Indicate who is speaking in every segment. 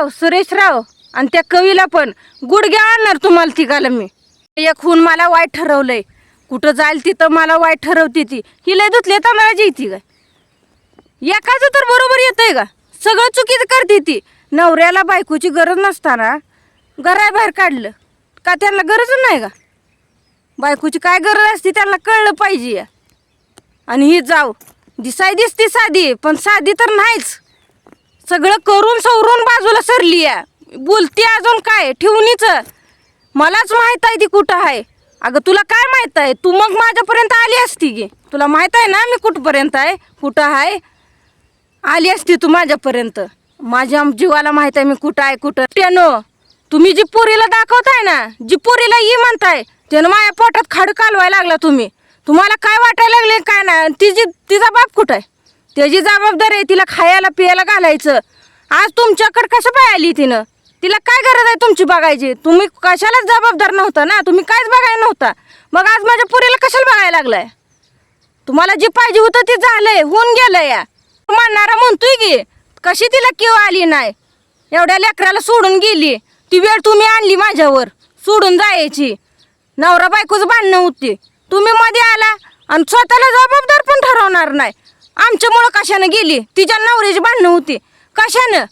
Speaker 1: राव सुरेशराव आणि त्या कवीला पण. गुडघ्या आणणार तुम्हाला तिघाला मी. एक खून मला वाईट ठरवलंय. कुठं जाईल तिथं मला वाईट ठरवते ती. ही लय धुतली तांदळाची येते काय? एकाचं तर बरोबर येतंय का? सगळं चुकीचं करते ती. नवऱ्याला बायकोची गरज नसताना घराबाहेर काढलं. का त्यांना गरज नाही का? बायकोची काय गरज असते त्यांना कळलं पाहिजे. आणि ही जाऊ. दिसाय दिसती साधी पण साधी तर नाहीच. सगळं करून सवरून बाजूला सरली या बोलती अजून काय? ठेवणीच. मलाच माहीत आहे ती कुठं आहे. अगं तुला काय माहीत आहे? तू मग माझ्यापर्यंत आली असती गे तुला माहीत आहे ना मी कुठपर्यंत आहे कुठं आहे? आली असती तू माझ्यापर्यंत. माझ्या जीवाला माहीत आहे मी कुठं आहे कुठं टेनो तुम्ही जी पोरीला दाखवताय ना जी पोरीला ई म्हणताय त्यानं माझ्या पोटात खाड कालवायला लागला तुम्ही. तुम्हाला काय वाटायला लागले काय नाही. तिची तिचा बाप कुठं आहे? त्याची जबाबदारी आहे तिला खायला पियाला घालायचं. आज तुमच्याकडे कसं पाय आली तिनं? तिला काय गरज आहे तुमची बघायची? तुम्ही कशालाच जबाबदार नव्हता ना? तुम्ही कायच बघायला नव्हता. मग आज माझ्या पुरीला कशाला बघायला लागलाय? तुम्हाला जे पाहिजे होतं ते झालंय होऊन गेलं या. म्हणणारा म्हणतोय की कशी तिला किव आली नाही? एवढ्या लेकराला सोडून गेली. ती वेळ तुम्ही आणली माझ्यावर सोडून जायची. नवरा बायकोचं भांडणं होती. तुम्ही मध्ये आला आणि स्वतःला जबाबदार पण ठरवणार नाही. आमच्यामुळं कशानं गेली? तिच्या नवऱ्याची भांडणं होती. कशानं?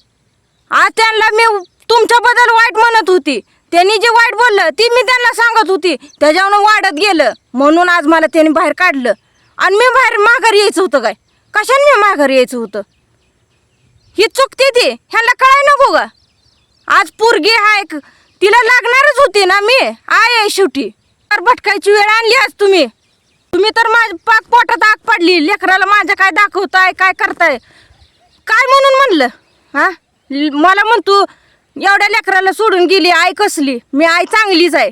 Speaker 1: आज त्यांना मी तुमच्याबद्दल वाईट म्हणत होती. त्यांनी जे वाईट बोललं ती मी त्यांना सांगत होती. त्याच्यावरून वाढत गेलं. म्हणून आज मला त्यांनी बाहेर काढलं. आणि मी बाहेर माघारी यायचं होतं काय? कशाने मी माघारी यायचं होतं? ही चुकते ती. ह्याला कळाय नको ग. आज पोरगी हाय तिला लागणारच होती ना मी. आय आहे शेवटी. तर भटकायची वेळ आणली आज तुम्ही. तुम्ही तर माझ्या पाक पोटात आग पडली. लेकराला माझ्या काय दाखवताय काय करताय? काय म्हणून म्हणलं? हा? मला म्हणतो एवढ्या लेकराला सोडून गेली आई कसली? मी आई चांगलीच आहे.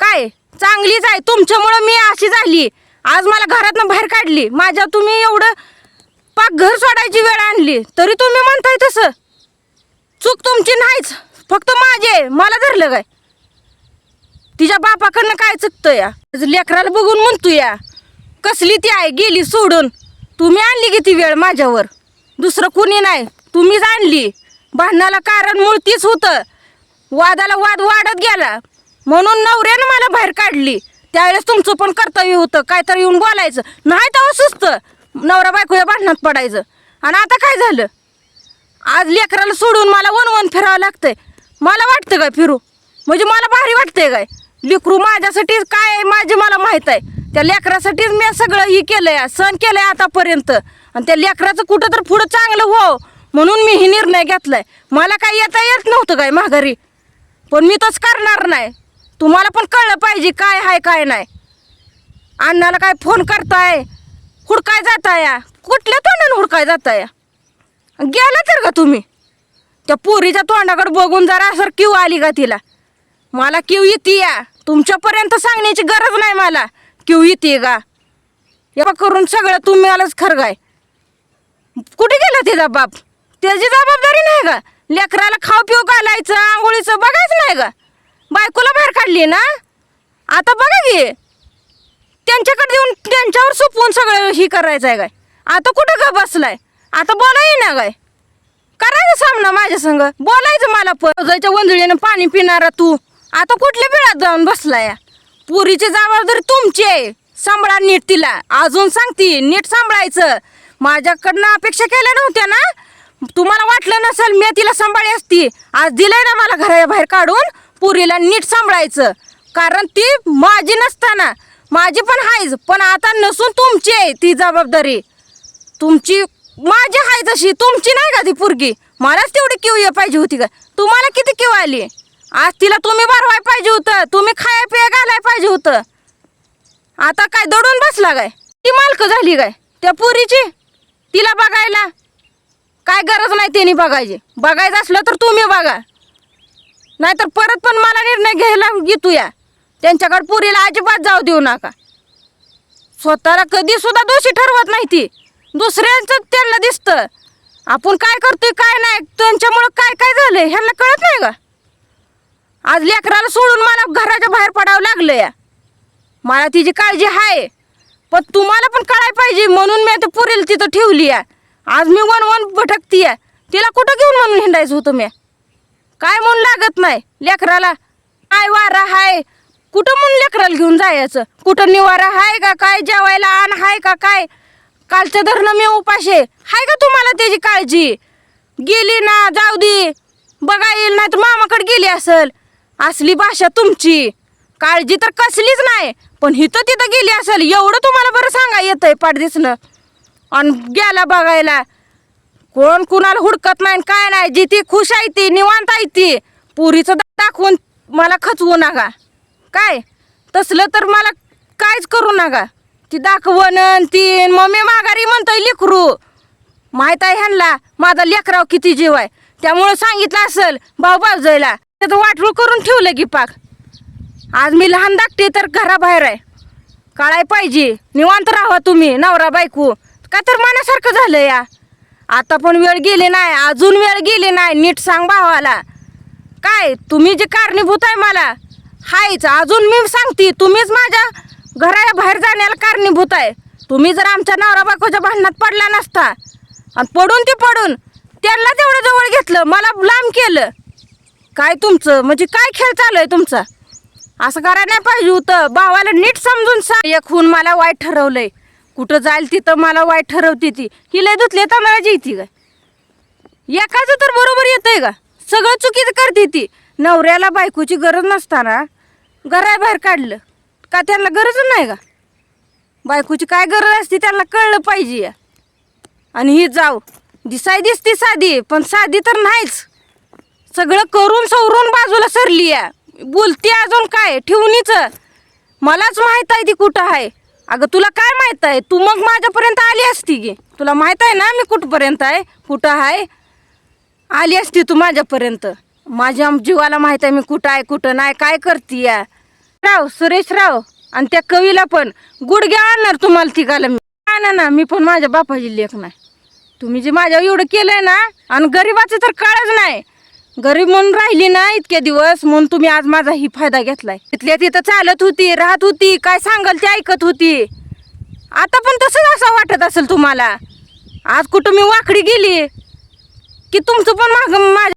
Speaker 1: काय? चांगलीच आहे. तुमच्यामुळं मी अशी झाली. आज मला घरातनं बाहेर काढली. माझ्या तुम्ही एवढं पाक घर सोडायची वेळ आणली. तरी तुम्ही म्हणताय तसं. चूक तुमची नाहीच. फक्त माझे मला धरलं काय? तिच्या बापाकडनं काय चुकतं या? लेकराला बघून म्हणतो या. कसली ती आहे गेली सोडून? तुम्ही आणली की ती वेळ माझ्यावर? दुसरं कुणी नाही. तुम्हीच आणली. भांडणाला कारण मूळ तीच होतं. वादाला वाद वाढत गेला. म्हणून नवऱ्यानं मला बाहेर काढली. त्यावेळेस तुमचं पण कर्तव्य होतं. काय तर येऊन बोलायचं. नाही तेव्हा सुस्त नवरा बायको या भांडणात पडायचं. आणि आता काय झालं? आज लेकराला सोडून मला वन वन फिरावं लागतंय. मला वाटतं काय फिरू? म्हणजे मला भारी वाटतंय काय? लेकरू माझ्यासाठी काय आहे माझे मला माहीत आहे. त्या लेकरासाठीच मी सगळं ही केलंय सण केलंय आतापर्यंत. आणि त्या लेकराचं कुठं तर पुढं चांगलं हो म्हणून मी ही निर्णय घेतलाय. मला काही येता येत नव्हतं काय माघारी. पण मी तसं करणार नाही. तुम्हाला पण कळलं पाहिजे काय आहे काय नाही. अण्णाला काय फोन करताय? हुडकाय जाताय? कुठल्या तोंडाने हुडकाय जाताय? गेला तर का तुम्ही? त्या पोरीच्या तोंडाकडे बघून जरा असं क्यू आली का तिला? मला क्यू येते या तुमच्यापर्यंत सांगण्याची गरज नाही मला. क्यू येते का? या करून सगळं तुम्हालाच खरं काय? कुठे गेला तिचा बाप त्याची जबाबदारी नाही का? लेकराला खाऊ पिऊ घालायचं आंघोळीचं बघायचं नाही का? बायकोला बाहेर काढली ना? आता बघा की त्यांच्याकडे देऊन त्यांच्यावर सोपवून सगळं ही करायचं आहे काय? आता कुठं का बसलाय? आता बोलाय ना काय? करायचं सामना माझ्या संग. बोलायचं मला पजायच्या वंजळीनं पाणी पिणारा तू. आता कुठल्या बिळात जाऊन बसलाय? पुरीची जबाबदारी तुमची आहे. सांभाळा नीट तिला. अजून सांगती नीट सांभाळायचं. माझ्याकडनं अपेक्षा केल्या नव्हत्या ना? तुम्हाला वाटलं नसेल मी तिला सांभाळी असती. आज दिलंय ना मला घराबाहेर काढून पुरीला नीट सांभाळायचं. कारण ती माझी नसताना. माझी पण आहेच पण आता नसून तुमची आहे ती जबाबदारी. तुमची माझी आहे तशी तुमची नाही का ती पोरगी? मलाच तेवढी किव ये पाहिजे होती का? तुम्हाला किती किव आली? आज तिला तुम्ही भरवाय पाहिजे होतं. तुम्ही खाया पिया घालाय पाहिजे होतं. आता काय दडून बसला काय? ती मालक झाली काय? त्या पुरीची? तिला बघायला? काय गरज नाही त्यांनी बघायची. बघायचं असलं तर तुम्ही बघा. नाहीतर परत पण मला निर्णय घ्यायला घेतूया त्यांच्याकडे पुरीला अजिबात जाऊ देऊ नका. स्वतःला कधी सुद्धा दोषी ठरवत नाही ती. दुसऱ्यांचं त्यांना दिसतं. आपण काय करतोय काय नाही त्यांच्यामुळं काय काय झालंय? ह्यांना कळत नाही का? आज लेकराला सोडून मला घराच्या बाहेर पडावं लागलं या मला तिची काळजी आहे पण तुम्हाला पण कळाय पाहिजे म्हणून मी आता पुरेल तिथं ठेवली आहे. आज मी वन वन भटकती आहे तिला कुठं घेऊन म्हणून हिंडायचं होतं मी? काय म्हणून लागत नाही लेकराला? काय वारा हाय? कुठं म्हणून लेकराला घेऊन जायचं? कुठं निवारा हाय का काय? जेवायला आण हाय का काय? कालच्या धरणं मी उपाशे. हाय का तुम्हाला त्याची काळजी? गेली ना जाऊ दे. बघा येईल नाही तर मामाकडे गेली असेल. असली भाषा तुमची. काळजी तर कसलीच नाही. पण हिथं तिथं गेली असेल एवढं तुम्हाला बरं सांगा येतंय आहे पाठदिसनं आणि गेला बघायला. कोण कुणाला हुडकत नाही काय नाही. जी ती खुश आहे ती निवांत आहे ती. पुरीचं दाखवून मला खचवू नका. काय? तसलं तर मला कायच करू नका. ती दाखवण ती मम्मी माघारी म्हणतोय लेकरू माहीत आहे ह्यांना माझा लेकराव किती जीव आहे. त्यामुळं सांगितलं असेल भाऊ भाऊजाईला त्याचं वाटूळ करून ठेवलं की पाक. आज मी लहान धाकटे तर घराबाहेर आहे. काळाय पाहिजे. निवांत राहा तुम्ही नवरा बायको. का तर मनासारखं झालं या? आता पण वेळ गेली नाही अजून वेळ गेली नाही नीट सांग भावाला. काय तुम्ही जे कारणीभूत आहे मला हायच. अजून मी सांगते तुम्हीच माझ्या घराच्या बाहेर जाण्याला कारणीभूत आहे. तुम्ही जर आमच्या नवरा बायकोच्या भांडणात पडला नसता आणि पडून ते पडून त्यांना तेवढं जवळ घेतलं मला लांब केलं. काय तुमचं? म्हणजे काय खेळ चालू आहे तुमचा? असं करायला नाही पाहिजे होतं. भावाला नीट समजून सांग. एक खून मला वाईट ठरवलंय. कुठं जाईल तिथं मला वाईट ठरवते ती. ही लय धुतले तांदळाची येते काय? एकाचं तर बरोबर येतंय का? सगळं चुकीचं करते ती. नवऱ्याला बायकोची गरज नसताना घराबाहेर काढलं. का त्यांना गरज नाही का? बायकोची काय गरज असते त्यांना कळलं पाहिजे. या. आणि ही जाऊ. दिसाय दिसती साधी पण साधी तर नाहीच. सगळं करून सवरून बाजूला सरली या बोलती अजून काय? ठेवणीच. मलाच माहीत आहे ती कुठं आहे. अगं तुला काय माहीत आहे? तू मग माझ्यापर्यंत आली असती की. तुला माहीत आहे ना मी कुठपर्यंत आहे? कुठं आहे? आली असती तू माझ्यापर्यंत. माझ्या जीवाला माहीत आहे मी कुठं आहे कुठं नाही काय करते या राव सुरेश राव आणि त्या कवीला पण. गुडघ्या आणणार तुम्हाला तिघाला मी. आणा ना मी पण माझ्या बापाची लेख नाही. तुम्ही जे माझ्या एवढं केलंय ना आणि गरीबाचं तर काळच नाही. गरीब म्हणून राहिली ना इतके दिवस म्हणून तुम्ही आज माझा ही फायदा घेतलाय. तिथल्या तिथं चालत होती राहत होती काय सांगाल ते ऐकत होती. आता पण तसंच असं वाटत असेल तुम्हाला. आज कुठं मी वाकडी गेली की तुमचं पण माग माझ्या